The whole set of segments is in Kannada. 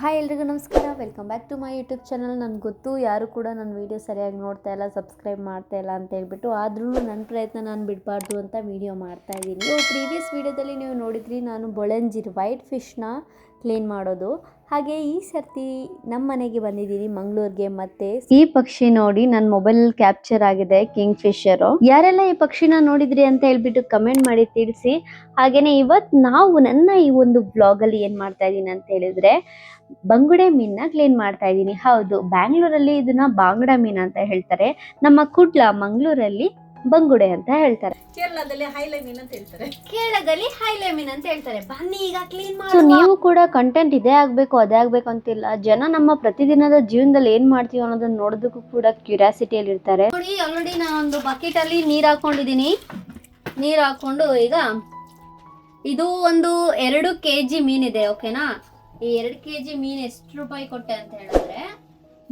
ಹಾಯ್ ಎಲ್ರಿಗೂ ನಮಸ್ಕಾರ. Welcome back to my YouTube channel ನನಗೆ ಗೊತ್ತು ಯಾರು ಕೂಡ ನನ್ನ ವೀಡಿಯೋ ಸರಿಯಾಗಿ ನೋಡ್ತಾ ಇಲ್ಲ ಸಬ್ಸ್ಕ್ರೈಬ್ ಮಾಡ್ತಾ ಇಲ್ಲ ಅಂತ ಹೇಳ್ಬಿಟ್ಟು, ಆದ್ರೂ ನನ್ನ ಪ್ರಯತ್ನ ನಾನು ಬಿಡಬಾರ್ದು ಅಂತ ವೀಡಿಯೋ ಮಾಡ್ತಾ ಇದ್ದೀನಿ. ಪ್ರೀವಿಯಸ್ ವೀಡಿಯೋದಲ್ಲಿ ನೀವು ನೋಡಿದ್ರಿ, ನಾನು ಬೊಳೆಂಜಿರ್ ವೈಟ್ ಫಿಶ್ನ ಕ್ಲೀನ್ ಮಾಡೋದು. ಹಾಗೆ ಈ ಸರ್ತಿ ನಮ್ಮ ಮನೆಗೆ ಬಂದಿದ್ದೀನಿ ಮಂಗಳೂರಿಗೆ ಮತ್ತೆ ಈ ಪಕ್ಷಿ ನೋಡಿ ನನ್ನ ಮೊಬೈಲ್ ಕ್ಯಾಪ್ಚರ್ ಆಗಿದೆ ಕಿಂಗ್ ಫಿಶರ್ ಯಾರೆಲ್ಲ ಈ ಪಕ್ಷಿನ ನೋಡಿದ್ರಿ ಅಂತ ಹೇಳ್ಬಿಟ್ಟು ಕಮೆಂಟ್ ಮಾಡಿ ತಿಳಿಸಿ. ಹಾಗೇನೆ ಇವತ್ ನಾವು ನನ್ನ ಈ ಒಂದು ಬ್ಲಾಗ್ ಅಲ್ಲಿ ಏನ್ ಮಾಡ್ತಾ ಇದ್ದೀನಿ ಅಂತ ಹೇಳಿದ್ರೆ, ಬಂಗುಡೆ ಮೀನ್ನ ಕ್ಲೀನ್ ಮಾಡ್ತಾ ಇದ್ದೀನಿ. ಹೌದು, ಬ್ಯಾಂಗ್ಳೂರಲ್ಲಿ ಇದನ್ನ ಬಾಂಗಡ ಮೀನ್ ಅಂತ ಹೇಳ್ತಾರೆ. ನಮ್ಮ ಕುಡ್ಲ ಮಂಗಳೂರಲ್ಲಿ ಬಂಗುಡೆ ಅಂತ ಹೇಳ್ತಾರೆ. ಕೇರಳದಲ್ಲಿ ಹೈಲೈ ಮೀನ್ ಅಂತ ಹೇಳ್ತಾರೆ. ಕೇರಳದಲ್ಲಿ ಹೈಲೆ ಮೀನ್ ಅಂತ ಹೇಳ್ತಾರೆ. ಬನ್ನಿ ಈಗ ಕ್ಲೀನ್ ಸೊ ನೀವು ಕೂಡ ಕಂಟೆಂಟ್ ಇದೇ ಆಗ್ಬೇಕು ಅದೇ ಆಗ್ಬೇಕು ಅಂತಿಲ್ಲ. ಜನ ನಮ್ಮ ಪ್ರತಿದಿನದ ಜೀವನದಲ್ಲಿ ಏನ್ ಮಾಡ್ತೀವಿ ಅನ್ನೋದನ್ನ ನೋಡೋದಕ್ಕೂ ಕೂಡ ಕ್ಯೂರಿಯಾಸಿಟಿಯಲ್ಲಿ ಇರ್ತಾರೆ. ನೋಡಿ ಆಲ್ರೆಡಿ ನಾನು ಒಂದು ಬಕೆಟ್ ಅಲ್ಲಿ ನೀರ್ ಹಾಕೊಂಡಿದೀನಿ ನೀರ್ ಹಾಕೊಂಡು ಈಗ ಇದು ಒಂದು ಎರಡು ಕೆ ಜಿ ಮೀನಿದೆ ಓಕೆನಾ ಈ ಎರಡು ಕೆ ಜಿ ಮೀನ್ ಎಷ್ಟು ರೂಪಾಯಿ ಕೊಟ್ಟೆ ಅಂತ ಹೇಳಿದ್ರೆ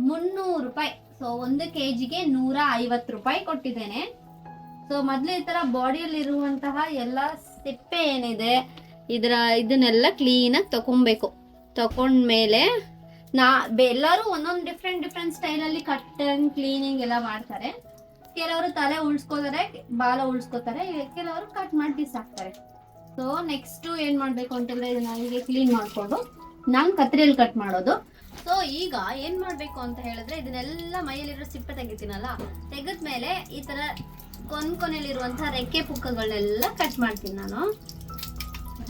ಮುನ್ನೂರು ರೂಪಾಯಿ. ಸೊ ಒಂದು ಕೆ ಜಿಗೆ ನೂರ ಐವತ್ತು ರೂಪಾಯಿ ಕೊಟ್ಟಿದ್ದೇನೆ. ಸೊ ಮೊದಲು ಈ ತರ ಬಾಡಿಯಲ್ಲಿ ಇರುವಂತಹ ಎಲ್ಲ ಸಿಪ್ಪೆ ಏನಿದೆ, ಇದರ ಇದನ್ನೆಲ್ಲ ಕ್ಲೀನಾಗಿ ತಗೊಬೇಕು ತಗೊಂಡ್ಮೇಲೆ ನಾ ಎಲ್ಲರೂ ಒಂದೊಂದು ಡಿಫ್ರೆಂಟ್ ಡಿಫ್ರೆಂಟ್ ಸ್ಟೈಲಲ್ಲಿ ಅಂಡ್ ಕ್ಲೀನಿಂಗ್ ಎಲ್ಲ ಮಾಡ್ತಾರೆ. ಕೆಲವರು ತಲೆ ಉಳ್ಸ್ಕೋತಾರೆ, ಬಾಲ ಉಳ್ಸ್ಕೋತಾರೆ, ಕೆಲವರು ಕಟ್ ಮಾಡಿ ಬಿಸಾಕ್ತಾರೆ. ಸೊ ನೆಕ್ಸ್ಟ್ ಏನು ಮಾಡಬೇಕು ಅಂತಂದರೆ ಇದನ್ನ ಹೀಗೆ ಕ್ಲೀನ್ ಮಾಡ್ಕೊಂಡು ನಾನು ಕತ್ರಿಯಲ್ಲಿ ಕಟ್ ಮಾಡೋದು. ಸೊ ಈಗ ಏನು ಮಾಡಬೇಕು ಅಂತ ಹೇಳಿದ್ರೆ, ಇದನ್ನೆಲ್ಲ ಮೈಯಲ್ಲಿರೋ ಸಿಪ್ಪೆ ತೆಗಿತೀನಲ್ಲ, ತೆಗೆದ್ಮೇಲೆ ಈ ತರ ಕೊನ್ ಕೊನೆಯಲ್ಲಿರುವಂಥ ರೆಕ್ಕೆ ಪುಕ್ಕಗಳನ್ನೆಲ್ಲ ಕಟ್ ಮಾಡ್ತೀನಿ ನಾನು.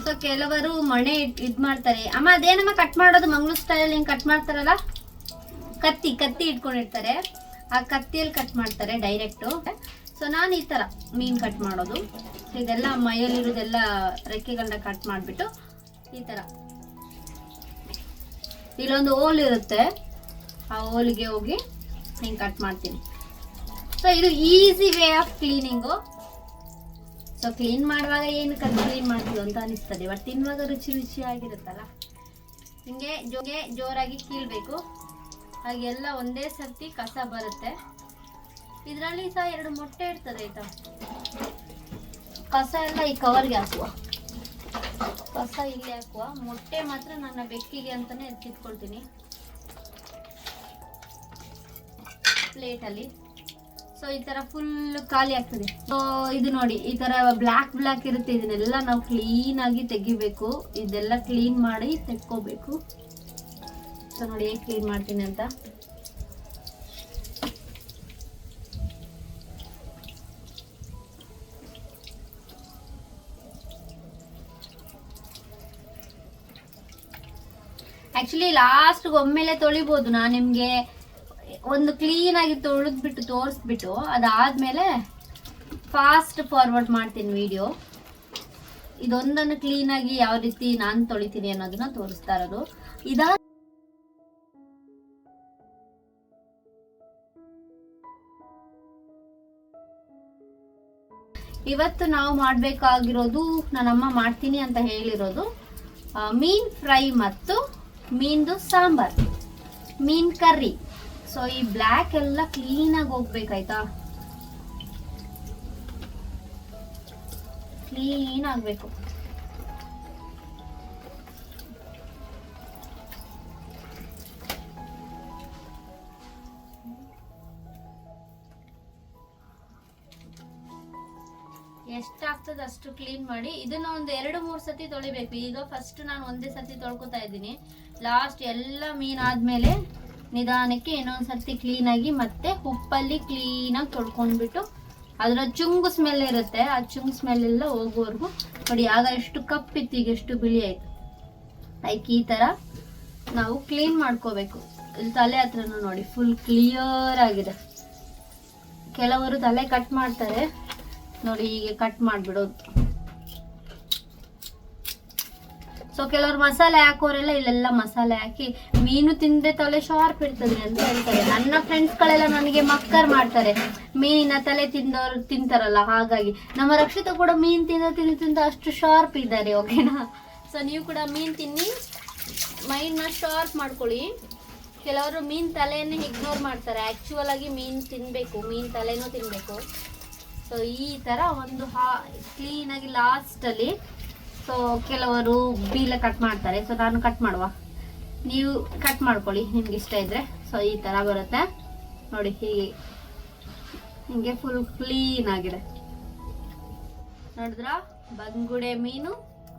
ಸೊ ಕೆಲವರು ಮಣೆ ಇದ್ ಮಾಡ್ತಾರೆ. ಅಮ್ಮ, ಅದೇನಮ್ಮ ಕಟ್ ಮಾಡೋದು? ಮಂಗ್ಳೂರ್ ಸ್ಟೈಲ್ ಹಿಂಗ್ ಕಟ್ ಮಾಡ್ತಾರಲ್ಲ? ಕತ್ತಿ ಕತ್ತಿ ಇಟ್ಕೊಂಡಿರ್ತಾರೆ. ಆ ಕತ್ತಿಯಲ್ಲಿ ಕಟ್ ಮಾಡ್ತಾರೆ ಡೈರೆಕ್ಟು ಸೊ ನಾನು ಈ ತರ ಮೀನ್ ಕಟ್ ಮಾಡೋದು. ಇದೆಲ್ಲ ಮೈಯಲ್ಲಿರೋದೆಲ್ಲ ರೆಕ್ಕೆಗಳನ್ನ ಕಟ್ ಮಾಡ್ಬಿಟ್ಟು ಈ ತರ. ಇಲ್ಲೊಂದು ಹೋಲ್ ಇರುತ್ತೆ. ಆ ಹೋಲಿಗೆ ಹೋಗಿ ಹಿಂಗೆ ಕಟ್ ಮಾಡ್ತೀನಿ. ಸೊ ಇದು easy way of cleaning so clean ಮಾಡುವಾಗ ಏನು ಕಲ್ಲು ಕ್ಲೀನ್ ಮಾಡ್ತೀವಿ ಅಂತ ಅನಿಸ್ತದೆ. ಬಟ್ ತಿನ್ನುವಾಗ ರುಚಿ ರುಚಿಯಾಗಿರುತ್ತಲ್ಲ? ಹಿಂಗೆ ಜೋಗೆ ಜೋರಾಗಿ ಕೀಳಬೇಕು. ಹಾಗೆಲ್ಲ ಒಂದೇ ಸರ್ತಿ ಕಸ ಬರುತ್ತೆ. ಇದರಲ್ಲಿ ಸಹ ಎರಡು ಮೊಟ್ಟೆ ಇರ್ತದೆ, ಆಯ್ತಾ? ಕಸ ಎಲ್ಲ ಈ ಕವರ್ಗೆ ಹಾಕುವ. ಕಸ ಇಲ್ಲಿ ಹಾಕುವ. ಮೊಟ್ಟೆ ಮಾತ್ರ ನನ್ನ ಬೆಕ್ಕಿಗೆ ಅಂತಾನೆ ಎತ್ತಿಟ್ಕೊಳ್ತೀನಿ ಪ್ಲೇಟಲ್ಲಿ ಸೊ ಈ ತರ ಫುಲ್ ಖಾಲಿ ಆಗ್ತದೆ. ಸೊ ಇದು ನೋಡಿ, ಈ ತರ ಬ್ಲ್ಯಾಕ್ ಬ್ಲ್ಯಾಕ್ ಇರುತ್ತೆ. ಇದನ್ನೆಲ್ಲ ನಾವು ಕ್ಲೀನ್ ಆಗಿ ತೆಗಿಬೇಕು. ಇದೆಲ್ಲ ಕ್ಲೀನ್ ಮಾಡಿ ತೆಕ್ಕೋಬೇಕು. ಸೊ ನೋಡಿ ಹೇಗೆ ಕ್ಲೀನ್ ಮಾಡ್ತೀನಿ ಅಂತ. ಆಕ್ಚುಲಿ ಲಾಸ್ಟ್ ಒಮ್ಮೆಲೆ ತೊಳಿಬೋದು. ನಾನು ನಿಮ್ಗೆ ಒಂದು ಕ್ಲೀನ್ ಆಗಿ ತೊಳೆದ್ಬಿಟ್ಟು, ತೋರಿಸ್ಬಿಟ್ಟು ಅದಾದ್ಮೇಲೆ ಫಾಸ್ಟ್ ಫಾರ್ವರ್ಡ್ ಮಾಡ್ತೀನಿ ವಿಡಿಯೋ ಇದೊಂದನ್ನು ಕ್ಲೀನ್ ಆಗಿ ಯಾವ ರೀತಿ ನಾನು ತೊಳಿತೀನಿ ಅನ್ನೋದನ್ನ ತೋರಿಸ್ತಾ ಇರೋದು. ಇದಾ ಇವತ್ತು ನಾವು ಮಾಡಬೇಕಾಗಿರೋದು ನನ್ನಮ್ಮ ಮಾಡ್ತೀನಿ ಅಂತ ಹೇಳಿರೋದು ಮೀನ್ ಫ್ರೈ ಮತ್ತು ಮೀನ್ದು ಸಾಂಬಾರ್, ಮೀನ್ ಕರ್ರಿ. ಸೊ ಈ ಬ್ಲ್ಯಾಕ್ ಎಲ್ಲ ಕ್ಲೀನ್ ಆಗಿ ಹೋಗ್ಬೇಕಾಯ್ತಾ? ಕ್ಲೀನ್ ಆಗ್ಬೇಕು. ಎಷ್ಟಾಗ್ತದೆ ಅಷ್ಟು ಕ್ಲೀನ್ ಮಾಡಿ? ಇದನ್ನ ಒಂದು ಎರಡು, ಮೂರು ಸತಿ ತೊಳಿಬೇಕು. ಈಗ ಫಸ್ಟ್ ನಾನು ಒಂದೇ ಸತಿ ತೊಳ್ಕೊತಾ ಇದ್ದೀನಿ. ಲಾಸ್ಟ್ ಎಲ್ಲ ಮೀನ್ ಆದ್ಮೇಲೆ ನಿಧಾನಕ್ಕೆ ಇನ್ನೊಂದ್ಸರ್ತಿ ಕ್ಲೀನಾಗಿ ಮತ್ತೆ ಉಪ್ಪಲ್ಲಿ ಕ್ಲೀನಾಗಿ ತೊಳ್ಕೊಂಡ್ಬಿಟ್ಟು ಅದರ ಚುಂಗು ಸ್ಮೆಲ್ ಇರುತ್ತೆ, ಆ ಚುಂಗು ಸ್ಮೆಲ್ ಎಲ್ಲ ಹೋಗೋವರೆಗೂ. ನೋಡಿ, ಆಗ ಎಷ್ಟು ಕಪ್ಪಿತ್ತು ಈಗ ಎಷ್ಟು ಬಿಳಿ ಆಯ್ತು. ಲೈಕ್ ಈ ತರ ನಾವು ಕ್ಲೀನ್ ಮಾಡ್ಕೋಬೇಕು. ಇಲ್ಲಿ ತಲೆ ಹತ್ರನೂ ನೋಡಿ ಫುಲ್ ಕ್ಲಿಯರ್ ಆಗಿದೆ. ಕೆಲವರು ತಲೆ ಕಟ್ ಮಾಡ್ತಾರೆ. ನೋಡಿ, ಹೀಗೆ ಕಟ್ ಮಾಡ್ಬಿಡೋದು. ಸೊ ಕೆಲವ್ರು ಮಸಾಲೆ ಹಾಕೋರೆಲ್ಲ ಇಲ್ಲೆಲ್ಲ ಮಸಾಲೆ ಹಾಕಿ ಮೀನು ತಿಂದ್ರೆ ತಲೆ ಶಾರ್ಪ್ ಇರ್ತದೆ ಅಂತ ಹೇಳ್ತಾರೆ. ನನ್ನ ಫ್ರೆಂಡ್ಸ್ ಗಳೆಲ್ಲ ನನಗೆ ಮಕ್ಕರ್ ಮಾಡ್ತಾರೆ. ಮೀನಿನ ತಲೆ ತಿಂದವರು ತಿಂತಾರಲ್ಲ, ಹಾಗಾಗಿ. ನಮ್ಮ ರಕ್ಷಿತ ಕೂಡ ಮೀನ್ ತಿಂದ ತಿಂದು ತಿಂದು ಅಷ್ಟು ಶಾರ್ಪ್ ಇದ್ದಾರೆ ಓಕೆನಾ ಸೊ ನೀವು ಕೂಡ ಮೀನ್ ತಿನ್ನಿ. ಮೈಂಡ್ನ ಶಾರ್ಪ್ ಮಾಡ್ಕೊಳ್ಳಿ. ಕೆಲವರು ಮೀನ್ ತಲೆಯನ್ನೇ ಇಗ್ನೋರ್ ಮಾಡ್ತಾರೆ. ಆಕ್ಚುಯಲ್ ಆಗಿ ಮೀನ್ ತಿನ್ಬೇಕು, ಮೀನ್ ತಲೆನೂ ತಿನ್ಬೇಕು. ಸೊ ಈ ತರ ಒಂದು ಹಾ ಕ್ಲೀನ್ ಆಗಿ ಲಾಸ್ಟ್ ಅಲ್ಲಿ ಸೊ ಕೆಲವರು ಬೀಲ ಕಟ್ ಮಾಡ್ತಾರೆ. ಸೊ ನಾನು ಕಟ್ ಮಾಡುವ. ನೀವು ಕಟ್ ಮಾಡ್ಕೊಳ್ಳಿ. ನಿಮ್ಗೆ ಇಷ್ಟ ಇದ್ರೆ. ಸೊ ಈ ಥರ ಬರುತ್ತೆ. ನೋಡಿ, ಹೀಗೆ. ಹಿಂಗೆ ಫುಲ್ ಕ್ಲೀನ್ ಆಗಿದೆ. ನೋಡಿದ್ರ? ಬಂಗುಡೆ ಮೀನು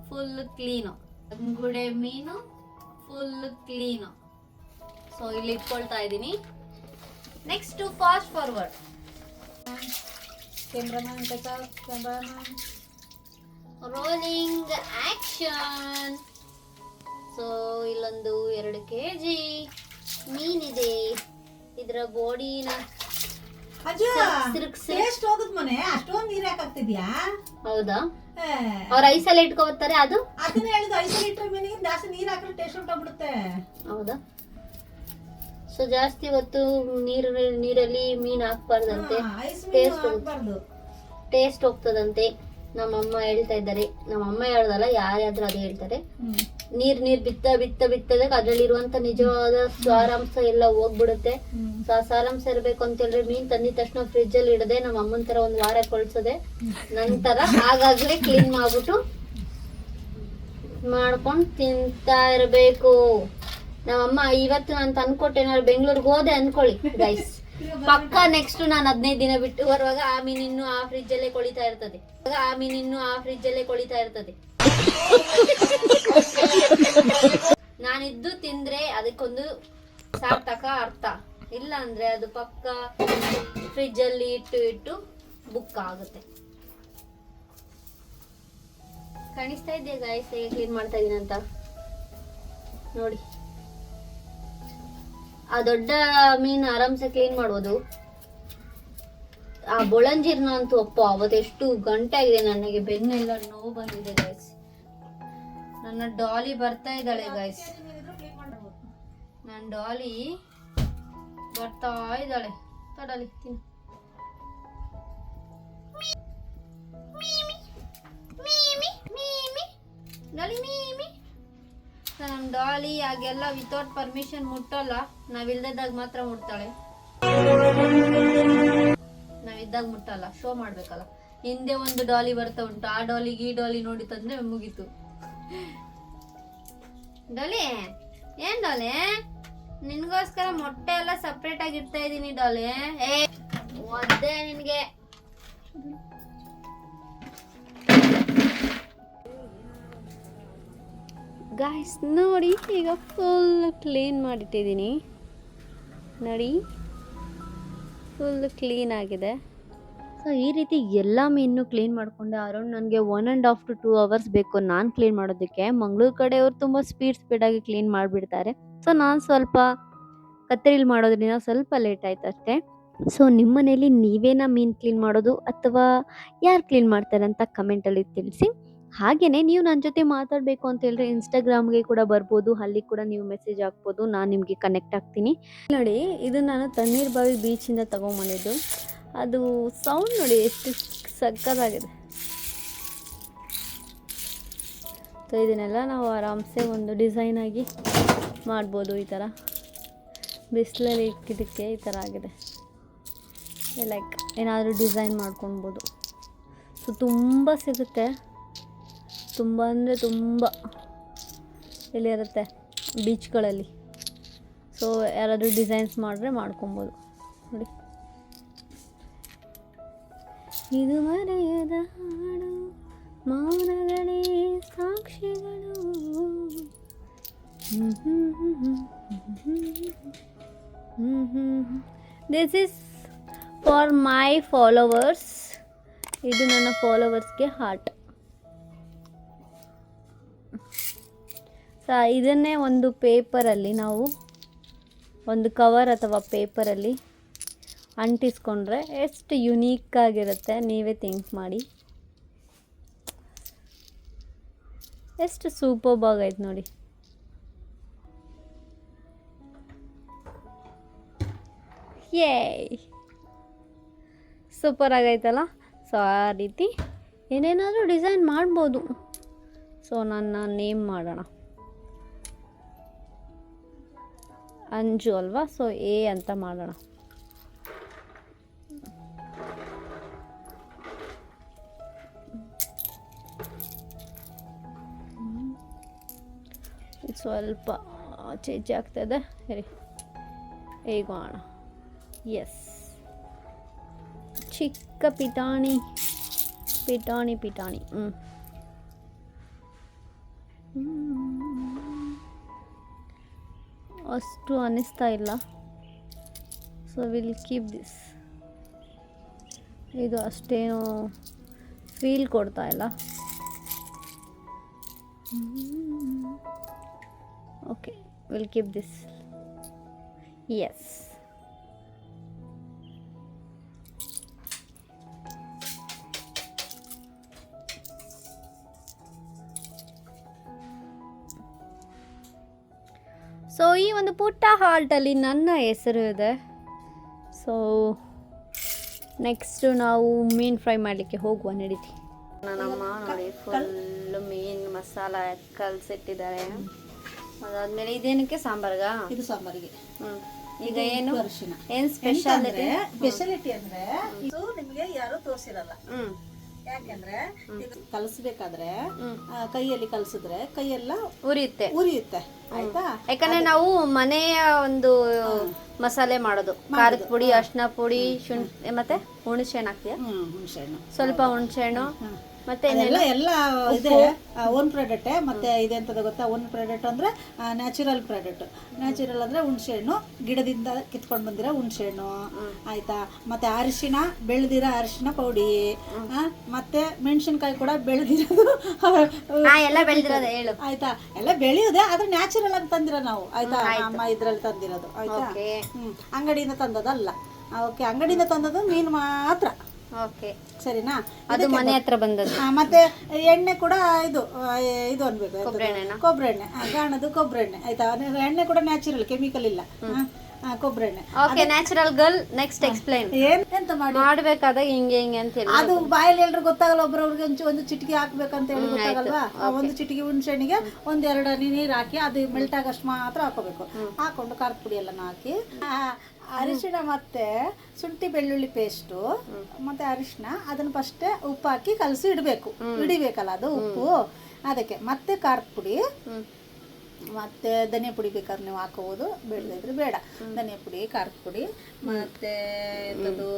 ಫುಲ್ ಕ್ಲೀನು ಬಂಗುಡೆ ಮೀನು ಫುಲ್ ಕ್ಲೀನು ಸೊ ಇಲ್ಲಿ ಇಟ್ಕೊಳ್ತಾ ಇದ್ದೀನಿ. Next fast forward cameraman cameraman rolling action so ಇಲ್ಲೊಂದು ಎರಡು ಕೆ ಜಿ ಮೀನಿದೆ. ಇದರ ಬಾಡಿನ ಹೌದಾ? ಅವ್ರ ಐಸಲ್ಲಿ ಇಟ್ಕೋತಾರೆ ಅದು? ಅದನ್ನ ಹೇಳಿದ ಐದು ಲೀಟರ್ ಮೀನಿಗೆ ಜಾಸ್ತಿ ನೀರ್ ಹಾಕಿದ್ರೆ ಟೇಸ್ಟ್ ಹೊಂಟೋಗ್ಬಿಡುತ್ತೆ ಹೌದಾ? ಸೊ ಜಾಸ್ತಿ ಹೊತ್ತು ನೀರು ನೀರಲ್ಲಿ ಮೀನ್ ಹಾಕ್ಬಾರ್ದಂತೆ. Taste taste ಹೋಗ್ತದಂತೆ. ನಮ್ಮಮ್ಮ ಹೇಳ್ತಾ ಇದ್ದಾರೆ. ನಮ್ಮಮ್ಮ ಹೇಳ್ದಲ್ಲ ಯಾರ್ಯಾದ್ರೂ ಅದೇ ಹೇಳ್ತಾರೆ. ನೀರ್ ನೀರ್ ಬಿತ್ತ ಬಿತ್ತ ಬಿತ್ತದಾಗ ಅದ್ರಲ್ಲಿರುವಂತ ನಿಜವಾದ ಸಾರಾಂಶ ಎಲ್ಲ ಹೋಗ್ಬಿಡುತ್ತೆ. ಸೊ ಆ ಸಾರಾಂಶ ಇರ್ಬೇಕು ಅಂತ ಹೇಳಿದ್ರೆ ಮೀನ್ ತಂದಿದ ತಕ್ಷಣ ಫ್ರಿಜ್ ಅಲ್ಲಿ ಇಡದೆ ನಮ್ಮ ಅಮ್ಮನ ತರ ಒಂದ್ ವಾರ ಕೊಳ್ಸದೆ. ನಂತರ ಆಗಾಗ್ಲೇ ಕ್ಲೀನ್ ಮಾಡ್ಬಿಟ್ಟು ಮಾಡ್ಕೊಂಡ್ ತಿಂತಾ ಇರ್ಬೇಕು. ನಮ್ಮಮ್ಮ ಇವತ್ತು ನಾನು ತಂದ್ಕೊಟ್ಟೆ ಏನಾದ್ರು ಬೆಂಗಳೂರಿಗೆ ಹೋದೆ ಅನ್ಕೊಳ್ಳಿ ಗೈಸ್ ಪಕ್ಕ ನೆಕ್ಸ್ಟ್ ನಾನು ಹದಿನೈದು ದಿನ ಬಿಟ್ಟು ಬರುವಾಗ ಆ ಮೀನ್ ಇನ್ನು ಆ ಫ್ರಿಜ್ ಅಲ್ಲೇ ಕೊಳಿತಾ ಇರ್ತದೆ. ಆ ಮೀನ್ ಇನ್ನು ಆ ಫ್ರಿಜ್ ಅಲ್ಲೇ ಕೊಳಿತಾ ಇರ್ತದೆ. ನಾನಿದ್ದು ತಿಂದ್ರೆ ಅದಕ್ಕೊಂದು ಸಾರ್ಥಕ ಅರ್ಥ. ಇಲ್ಲ ಅಂದ್ರೆ ಅದು ಪಕ್ಕ ಫ್ರಿಜ್ ಅಲ್ಲಿ ಇಟ್ಟು ಇಟ್ಟು ಬುಕ್ ಆಗುತ್ತೆ. ಕಾಣಿಸ್ತಾ ಇದೆಯಾ ಗಾಯಸ್ ಹೇಗೆ ಕ್ಲೀನ್ ಮಾಡ್ತಾ ಇದೀನಿ ಅಂತ ನೋಡಿ. ಆ ದೊಡ್ಡ ಮೀನ್ ಆರಾಮ್ಸೆ ಕ್ಲೀನ್ ಮಾಡ್ಬೋದು. ಆ ಬೊಳಂಜೀರ್ನ ಅಂತೂ ಅಪ್ಪ ಅವತ್ತೆಷ್ಟು ಗಂಟೆ ಆಗಿದೆ ನನಗೆ. ಬೆನ್ನೆಲ್ಲ ನೋವು ಬಂದಿದೆ ಗೈಸ್ ನನ್ನ ಡಾಲಿ ಬರ್ತಾ ಇದ್ದಾಳೆ ಗೈಸ್ ನನ್ನ ಡಾಲಿ ಬರ್ತಾ ಇದ್ದಾಳೆ. ತಡಲಿ ತಿನ್ನು. ಡಾಲಿ ಮೀಮಿ. ನಮ್ಮ ಡಾಲಿ ಹಾಗೆಲ್ಲ ವಿತೌಟ್ ಪರ್ಮಿಷನ್ ಮುಟ್ಟಲ್ಲ. ನಾವಿಲ್ದಾಗ ಮಾತ್ರ ಮುಟ್ತಾಳೆ. ನಾವಿದ್ದಾಗ ಮುಟ್ಟಲ್ಲ. ಶೋ ಮಾಡ್ಬೇಕಲ್ಲ. ಹಿಂದೆ ಒಂದು ಡಾಲಿ ಬರ್ತಾ ಉಂಟು. ಆ ಡಾಲಿಗೆ ಈ ಡಾಲಿ ನೋಡಿ ತಂದ್ರೆ ಮುಗೀತು. ಡಾಲಿ, ಏನ್ ಡಾಲಿ? ನಿನ್ಗೋಸ್ಕರ ಮೊಟ್ಟೆ ಎಲ್ಲ ಸಪ್ರೇಟ್ ಆಗಿ ಇಡ್ತಾ ಇದೀನಿ ಡಾಲಿ. ಏ, ಒದ್ದೆ ನಿನ್ಗೆ. ಗಾಯ್ಸ್ ನೋಡಿ, ಈಗ ಫುಲ್ ಕ್ಲೀನ್ ಮಾಡಿಟ್ಟಿದ್ದೀನಿ. ನೋಡಿ ಫುಲ್ ಕ್ಲೀನ್ ಆಗಿದೆ. ಸೊ ಈ ರೀತಿ ಎಲ್ಲ ಮೀನು ಕ್ಲೀನ್ ಮಾಡಿಕೊಂಡೆ. ಅರೌಂಡ್ ನನಗೆ one and half to two hours ಬೇಕು. ನಾನು ಕ್ಲೀನ್ ಮಾಡೋದಕ್ಕೆ. ಮಂಗಳೂರು ಕಡೆಯವರು ತುಂಬ ಸ್ಪೀಡ್ ಸ್ಪೀಡಾಗಿ ಕ್ಲೀನ್ ಮಾಡಿಬಿಡ್ತಾರೆ. ಸೊ ನಾನು ಸ್ವಲ್ಪ ಕತ್ತರಿಲಿ ಮಾಡೋದ್ರಿಂದ ಸ್ವಲ್ಪ ಲೇಟ್ ಆಯ್ತು ಅಷ್ಟೇ. ಸೊ ನಿಮ್ಮ ಮನೇಲಿ ನೀವೇನ ಮೀನು ಕ್ಲೀನ್ ಮಾಡೋದು ಅಥವಾ ಯಾರು ಕ್ಲೀನ್ ಮಾಡ್ತಾರೆ ಅಂತ ಕಮೆಂಟಲ್ಲಿ ತಿಳಿಸಿ. ಹಾಗೆಯೇ ನೀವು ನನ್ನ ಜೊತೆ ಮಾತಾಡಬೇಕು ಅಂತ ಹೇಳಿದ್ರೆ ಇನ್ಸ್ಟಾಗ್ರಾಮ್ಗೆ ಕೂಡ ಬರ್ಬೋದು, ಅಲ್ಲಿ ಕೂಡ ನೀವು ಮೆಸೇಜ್ ಹಾಕ್ಬೋದು, ನಾನು ನಿಮಗೆ ಕನೆಕ್ಟ್ ಆಗ್ತೀನಿ. ನೋಡಿ, ಇದು ನಾನು ತಣ್ಣೀರ್ ಬಾವಿ ಬೀಚಿಂದ ತೊಗೊಂಬಂದಿದ್ದು. ಅದು ಸೌಂಡ್ ನೋಡಿ ಎಷ್ಟು ಸಕ್ಕದಾಗಿದೆ ಸೊ ಇದನ್ನೆಲ್ಲ ನಾವು ಆರಾಮ್ಸೆ ಒಂದು ಡಿಸೈನ್ ಆಗಿ ಮಾಡ್ಬೋದು ಈ ಥರ ಬಿಸಿಲಲ್ಲಿ ಇಕ್ಕಿದ್ದಕ್ಕೆ ಈ ಥರ ಆಗಿದೆ. ಲೈಕ್ ಏನಾದರೂ ಡಿಸೈನ್ ಮಾಡ್ಕೊಳ್ಬೋದು. ಸೊ ತುಂಬ ಸಿಗುತ್ತೆ. ತುಂಬ ಅಂದರೆ ತುಂಬ ಇಲ್ಲಿರುತ್ತೆ ಬೀಚ್ಗಳಲ್ಲಿ ಸೊ ಯಾರಾದರೂ ಡಿಸೈನ್ಸ್ ಮಾಡಿದ್ರೆ ಮಾಡ್ಕೊಬೋದು. ನೋಡಿ. ಇದು ಮರೆಯದ ಹಾಡು, ಮೌನಗಳೇ ಸಾಕ್ಷಿಗಳು. This is for my followers ಇದು ನನ್ನ ಫಾಲೋವರ್ಸ್ಗೆ ಹಾರ್ಟ್ ಸ ಇದನ್ನೇ ಒಂದು ಪೇಪರಲ್ಲಿ ನಾವು ಒಂದು ಕವರ್ ಅಥವಾ ಪೇಪರಲ್ಲಿ ಅಂಟಿಸ್ಕೊಂಡ್ರೆ ಎಷ್ಟು ಯುನೀಕ್ ಆಗಿರುತ್ತೆ, ನೀವೇ ಥಿಂಕ್ ಮಾಡಿ. ಎಷ್ಟು ಸೂಪರ್ ಆಗೈತೆ ನೋಡಿ. ಯೇ ಸೂಪರ್ ಆಗೈತಲ್ಲ? ಸೊ ಆ ರೀತಿ ಏನೇನಾದರೂ ಡಿಸೈನ್ ಮಾಡ್ಬೋದು. ಸೊ ನನ್ನ ನೇಮ್ ಮಾಡೋಣ. ಅಂಜು ಅಲ್ವಾ? ಸೊ ಎ ಅಂತ ಮಾಡೋಣ. ಸ್ವಲ್ಪ ಈಚೆ ಆಗ್ತದೆ. ಸರಿ. ಹೇಗೋಣ ಎಸ್ ಚಿಕ್ಕ ಪಿಟಾಣಿ. ಪಿಟಾಣಿ ಪಿಟಾಣಿ. ಹ್ಞೂ ಅಷ್ಟು ಅನ್ನಿಸ್ತಾ ಇಲ್ಲ. ಸೊ ವಿಲ್ ಕೀಪ್ ದಿಸ್ ಇದು ಅಷ್ಟೇನು ಫೀಲ್ ಕೊಡ್ತಾ ಇಲ್ಲ. Okay will keep this as so ಈ ಒಂದು ಪುಟ್ಟ ಹಾಲ್ಟಲ್ಲಿ ನನ್ನ ಹೆಸರು ಇದೆ. ಸೊ ನೆಕ್ಸ್ಟ್ ನಾವು ಮೀನು ಫ್ರೈ ಮಾಡಲಿಕ್ಕೆ ಹೋಗುವ ನಡೀತಿ. ನನ್ನಮ್ಮ ನೋಡಿ ಫುಲ್ ಮೀನು ಮಸಾಲ ಕಲಸಿಟ್ಟಿದ್ದಾರೆ. ಅದಾದ್ಮೇಲೆ ಇದೇನಕ್ಕೆ ಸಾಂಬಾರ್ಗಾ? ಇದು ಸಾಂಬಾರಿಗೆ. ಈಗ ಏನು? ಏನು ಸ್ಪೆಷಲ್ ಇದೆ ಸ್ಪೆಷಾಲಿಟಿ ಅಂದ್ರೆ ಇದು ನಿಮಗೆ ಯಾರು ತೋರಿಸಿರಲ್ಲ. ಯಾಕೆಂದ್ರೆ ಕಲಸ್ಬೇಕಾದ್ರೆ. ಕೈಯಲ್ಲಿ ಕಲಸಿದ್ರೆ ಕೈಯೆಲ್ಲ ಉರಿಯುತ್ತೆ. ಉರಿಯುತ್ತೆ. ಆಯ್ತಾ? ಯಾಕಂದ್ರೆ ನಾವು ಮನೆಯ ಒಂದು ಮಸಾಲೆ ಮಾಡೋದು. ಖಾರದ ಪುಡಿ ಅರ್ಶಿನ ಪುಡಿ ಶುಂಠಿ ಮತ್ತೆ ಹುಣಸೆ ಹಣ್ಣು ಹಾಕ್ತೀಯ? ಹ್ಮ್ ಹುಣಸೆ ಹಣ್ಣು. ಸ್ವಲ್ಪ ಹುಣಸೆ ಹಣ್ಣು. ಮತ್ತೆ ಅದೆಲ್ಲ ಎಲ್ಲ ಇದೆ ಓನ್ ಪ್ರಾಡಕ್ಟ್ ಮತ್ತೆ ಇದೆ ಇದೆಂತದ ಗೊತ್ತಾ? ಓನ್ ಪ್ರಾಡಕ್ಟ್ ಅಂದ್ರೆ ನ್ಯಾಚುರಲ್ ಪ್ರಾಡಕ್ಟ್ ನ್ಯಾಚುರಲ್ ಅಂದ್ರೆ ಹುಣ್ಸೆ ಹಣ್ಣು ಗಿಡದಿಂದ ಕಿತ್ಕೊಂಡು ಬಂದಿರೋ ಹುಣ್ಸೆ ಹಣ್ಣು ಆಯ್ತಾ? ಮತ್ತೆ ಅರಿಶಿನ ಬೆಳೆದಿರೋ ಅರಿಶಿನ ಪೌಡಿ. ಮತ್ತೆ ಮೆಣಸಿನ್ಕಾಯಿ ಕೂಡ ಬೆಳೆದಿರೋದು. ಎಲ್ಲ ಬೆಳೆದಿರೋದು ಹೇಳು. ಆಯ್ತಾ? ಎಲ್ಲ ಬೆಳೆಯೋದೆ ಆದ್ರೆ ನ್ಯಾಚುರಲ್ ಅಂತ ತಂದಿರೋ ನಾವು. ಆಯ್ತಾ? ಅಮ್ಮ ಇದ್ರಲ್ಲಿ ತಂದಿರೋದು. ಆಯ್ತಾ? ಹ್ಮ್. ಅಂಗಡಿಯಿಂದ ತಂದದಲ್ಲ ಓಕೆ. ಅಂಗಡಿಯಿಂದ ತಂದದ್ದು ಮೀನು ಮಾತ್ರ. ಓಕೆ. ಸರಿನಾ? ಅದು ಮನೆ ಹತ್ರ ಬಂದದ್ದು. ಮತ್ತೆ ಎಣ್ಣೆ ಕೂಡ ಇದು ಇದು ಅನ್ಬೇಕು. ಕೊಬ್ಬರಿ? ಎಣ್ಣೆ ಗಾಣದು ಕೊಬ್ಬರಿ ಎಣ್ಣೆ ಆಯ್ತಾ? ಎಣ್ಣೆ ಕೂಡ ನ್ಯಾಚುರಲ್ ಕೆಮಿಕಲ್ ಇಲ್ಲ. ಕೊಬ್ಬರಿ ಎಣ್ಣೆ okay natural girl next explain ಎಂತ ಮಾಡಿ? ಮಾಡ್ಬೇಕಾದಾಗ ಹಿಂಗೆ ಹಿಂಗೆ ಅಂತ ಹೇಳಿ ಅದು ಬಾಯಲ್ಲಿ ಎಲ್ರು ಗೊತ್ತಾಗಲ್ಲ ಒಬ್ರೊಬ್ರಿಗೆ ಒಂಚು ಒಂದು ಚಿಟಿಕೆ ಹಾಕ್ಬೇಕಂತ ಹೇಳಿ ಗೊತ್ತಾಗಲ್ವಾ? ಆ, ಒಂದು ಚಿಟಿಕೆ ಹುಣಸೆ ಹಣ್ಣಿಗೆ ಒಂದ್ ಎರಡು ಹನಿ ನೀರು ಹಾಕಿ ಅದು ಮೆಲ್ಟ್ ಆಗಷ್ಟು ಮಾತ್ರ ಹಾಕೋಬೇಕು. ಹಾಕೊಂಡು ಖಾರದ ಪುಡಿ ಎಲ್ಲ ಹಾಕಿ ಅರಿಶಿಣ ಮತ್ತೆ ಶುಂಠಿ ಬೆಳ್ಳುಳ್ಳಿ ಪೇಸ್ಟು ಮತ್ತೆ ಅರಿಶಿಣ ಅದನ್ನ ಫಸ್ಟ್ ಉಪ್ಪು ಹಾಕಿ ಕಲಸಿ ಇಡಬೇಕು. ಇಡಿಬೇಕಲ್ಲ ಅದು ಉಪ್ಪು? ಅದಕ್ಕೆ ಮತ್ತೆ ಖಾರದ ಪುಡಿ ಮತ್ತೆ ಧನಿಯಾ ಪುಡಿ ಬೇಕಾದ್ರೆ ನೀವು ಹಾಕೋಬೋದು ಬೇಡದಿದ್ರೆ ಬೇಡ. ಧನಿಯಾ ಪುಡಿ ಖಾರದ ಪುಡಿ ಮತ್ತೆ ಎಂಥದ್ದು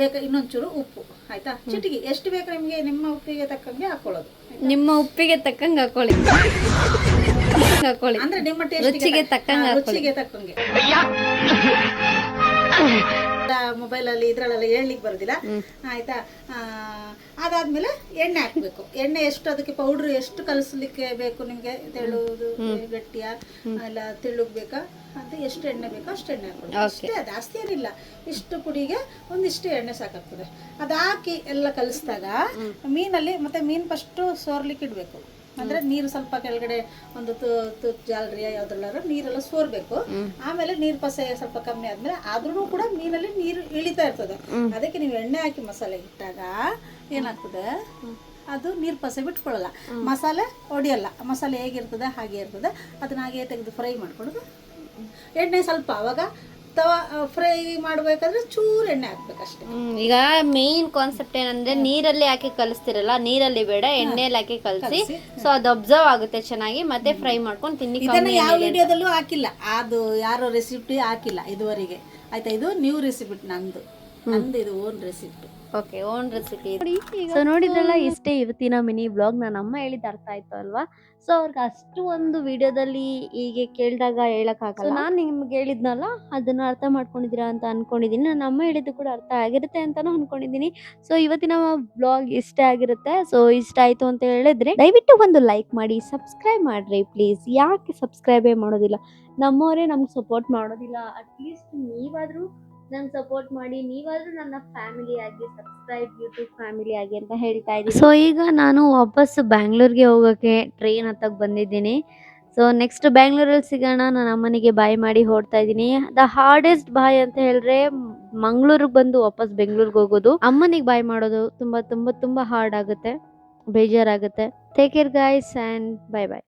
ಬೇಕಾ ಇನ್ನೊಂಚೂರು ಉಪ್ಪು ಆಯ್ತಾ? ಚಿಟಿಗೆ ಎಷ್ಟು ಬೇಕು ನಿಮಗೆ? ನಿಮ್ಮ ಉಪ್ಪಿಗೆ ತಕ್ಕಂಗೆ ಹಾಕೊಳ್ಳೋದು ನಿಮ್ಮ ಉಪ್ಪಿಗೆ ತಕ್ಕಂಗೆ ಹಾಕೊಳ್ಳಿ. ಹಾಕೊಳ್ಳಿ. ರುಚಿಗೆ ತಕ್ಕಂಗೆ ರುಚಿಗೆ ತಕ್ಕಂಗೆ. ಮೊಬೈಲ್ ಅಲ್ಲಿ ಇದ್ರಲ್ಲೆಲ್ಲ ಹೇಳಲಿಕ್ಕೆ ಬರೋದಿಲ್ಲ. ಆಯ್ತಾ? ಅದಾದ್ಮೇಲೆ ಎಣ್ಣೆ ಹಾಕ್ಬೇಕು. ಎಣ್ಣೆ ಎಷ್ಟು ಅದಕ್ಕೆ ಪೌಡ್ರ್ ಎಷ್ಟು ಕಲಸ್ಲಿಕ್ಕೆ ಬೇಕು ನಿಮ್ಗೆ? ತೆಳುದು ಗಟ್ಟಿಯ ಎಲ್ಲ ತೆಳುಗ್ ಬೇಕಾ ಅಂತ ಎಷ್ಟು ಎಣ್ಣೆ ಬೇಕೋ ಅಷ್ಟು ಎಣ್ಣೆ ಹಾಕೊಳ್ಳಿ. ಅಷ್ಟೇ ಜಾಸ್ತಿ ಏನಿಲ್ಲ. ಇಷ್ಟು ಪುಡಿಗೆ ಒಂದಿಷ್ಟು ಎಣ್ಣೆ ಸಾಕಾಗ್ತದೆ. ಅದು ಹಾಕಿ ಎಲ್ಲ ಕಲಿಸಿದಾಗ ಮೀನಲ್ಲಿ ಮತ್ತೆ ಮೀನ್ ಫಸ್ಟ್ ಸೋರ್ಲಿಕ್ಕೆ ಇಡಬೇಕು. ಅಂದ್ರೆ ನೀರು ಸ್ವಲ್ಪ ಕೆಳಗಡೆ ಒಂದು ಜಾಲರಿಯ ಯಾವ್ದ್ರಲ್ಲಾರ ನೀರೆಲ್ಲ ಸೋರ್ಬೇಕು. ಆಮೇಲೆ ನೀರ್ ಪಸೆ ಸ್ವಲ್ಪ ಕಮ್ಮಿ ಆದ್ಮೇಲೆ ಆದ್ರೂ ಕೂಡ ಮೀನಲ್ಲಿ ನೀರು ಇಳಿತಾ ಇರ್ತದೆ. ಅದಕ್ಕೆ ನೀವು ಎಣ್ಣೆ ಹಾಕಿ ಮಸಾಲೆ ಇಟ್ಟಾಗ ಏನಾಗ್ತದೆ? ಅದು ನೀರು ಪಸೆ ಬಿಟ್ಕೊಳ್ಳಲ್ಲ. ಮಸಾಲೆ ಹೊಡಿಯಲ್ಲ ಮಸಾಲೆ ಹೇಗಿರ್ತದೆ, ಹಾಗೆ ಇರ್ತದೆ. ಅದನ್ನ ಹಾಗೆ ತೆಗೆದು ಫ್ರೈ ಮಾಡ್ಕೊಳ್ಳೋದು. ಎಣ್ಣೆ ಸ್ವಲ್ಪ ಅವಾಗ ತವಾ ಫ್ರೈ ಮಾಡ್ಬೇಕಾದ್ರೆ ಚೂರು ಎಣ್ಣೆ ಹಾಕ್ಬೇಕಷ್ಟೇ. ಹ್ಮ್, ಈಗ ಮೇನ್ ಕಾನ್ಸೆಪ್ಟ್ ಏನಂದ್ರೆ ನೀರಲ್ಲಿ ಹಾಕಿ ಕಲಿಸ್ತಿರಲ್ಲ ನೀರಲ್ಲಿ ಬೇಡ ಎಣ್ಣೆಯಲ್ಲಿ ಹಾಕಿ ಕಲಸಿ. ಸೊ ಅದು ಅಬ್ಸರ್ವ್ ಆಗುತ್ತೆ ಚೆನ್ನಾಗಿ ಮತ್ತೆ ಫ್ರೈ ಮಾಡ್ಕೊಂಡು ತಿನ್ನಿ ಇದನ್ನ ಯಾವ ವಿಡಿಯೋದಲ್ಲೂ ಹಾಕಿಲ್ಲ. ಅದು ಯಾರೋ ರೆಸಿಪಿ ಹಾಕಿಲ್ಲ ಇದುವರೆಗೆ. ಆಯ್ತಾ ಇದು ನ್ಯೂ ರೆಸಿಪಿ ನಂದು ನಂದು ಇದು own recipe okay own recipe so ನೋಡಿದ್ರಲ್ಲ ಇಷ್ಟೇ ಇವತ್ತಿನ ಮಿನಿ ಬ್ಲಾಗ್ ನಾನು ಅಮ್ಮ ಹೇಳಿದ ಅರ್ಥ ಆಯ್ತು ಅಲ್ವಾ? ಸೊ ಅವ್ರಿಗೆ ಅಷ್ಟು ಒಂದು ವಿಡಿಯೋದಲ್ಲಿ ಹೀಗೆ ಕೇಳಿದಾಗ ಹೇಳಕ್ಕಾಗಲ್ಲ. ನಾನು ನಿಮ್ಗೆ ಹೇಳಿದ್ನಲ್ಲ ಅದನ್ನ ಅರ್ಥ ಮಾಡ್ಕೊಂಡಿದ್ದೀರಾ ಅಂತ ಅನ್ಕೊಂಡಿದ್ದೀನಿ. ನಾನು ಅಮ್ಮ ಹೇಳಿದ್ದು ಕೂಡ ಅರ್ಥ ಆಗಿರುತ್ತೆ ಅಂತಾನು ಅನ್ಕೊಂಡಿದ್ದೀನಿ. ಸೊ ಇವತ್ತಿನ ಬ್ಲಾಗ್ ಇಷ್ಟ ಆಗಿರುತ್ತೆ. ಸೊ ಇಷ್ಟ ಆಯ್ತು ಅಂತ ಹೇಳಿದ್ರೆ ದಯವಿಟ್ಟು ಒಂದು ಲೈಕ್ ಮಾಡಿ ಸಬ್ಸ್ಕ್ರೈಬ್ ಮಾಡ್ರಿ ಪ್ಲೀಸ್ ಯಾಕೆ ಸಬ್ಸ್ಕ್ರೈಬೇ ಮಾಡೋದಿಲ್ಲ? ನಮ್ಮವರೇ ನಮ್ಗೆ ಸಪೋರ್ಟ್ ಮಾಡೋದಿಲ್ಲ. ಅಟ್ಲೀಸ್ಟ್ ನೀವಾದ್ರೂ ನಂಗೆ ಸಪೋರ್ಟ್ ಮಾಡಿ ನೀವಾದ್ರೂ ನನ್ನ ಫ್ಯಾಮಿಲಿ ಆಗಿ ಸಬ್ಸ್ಕ್ರೈಬ್ ಯೂಟ್ಯೂಬ್ ಫ್ಯಾಮಿಲಿ ಆಗಿ ಅಂತ ಹೇಳ್ತಾ ಇದ್ದೀನಿ ಸೊ ಈಗ ನಾನು ವಾಪಸ್ ಬ್ಯಾಂಗ್ಳೂರ್ಗೆ ಹೋಗೋಕೆ ಟ್ರೈನ್ ಹತ್ತಕ್ಕೆ ಬಂದಿದ್ದೀನಿ. ಸೊ ನೆಕ್ಸ್ಟ್ ಬ್ಯಾಂಗ್ಳೂರಲ್ಲಿ ಸಿಗೋಣ ನಾನು ಅಮ್ಮನಿಗೆ ಬಾಯ್ ಮಾಡಿ ಹೊಡ್ತಾ ಇದ್ದೀನಿ ದ ಹಾರ್ಡೆಸ್ಟ್ ಬಾಯ್ ಅಂತ ಹೇಳಿದ್ರೆ ಮಂಗ್ಳೂರಿಗೆ ಬಂದು ವಾಪಸ್ ಬೆಂಗಳೂರಿಗೆ ಹೋಗೋದು. ಅಮ್ಮನಿಗೆ ಬಾಯ್ ಮಾಡೋದು ತುಂಬ ತುಂಬ ತುಂಬ ಹಾರ್ಡ್ ಆಗುತ್ತೆ, ಬೇಜಾರಾಗುತ್ತೆ. Take care guys and bye bye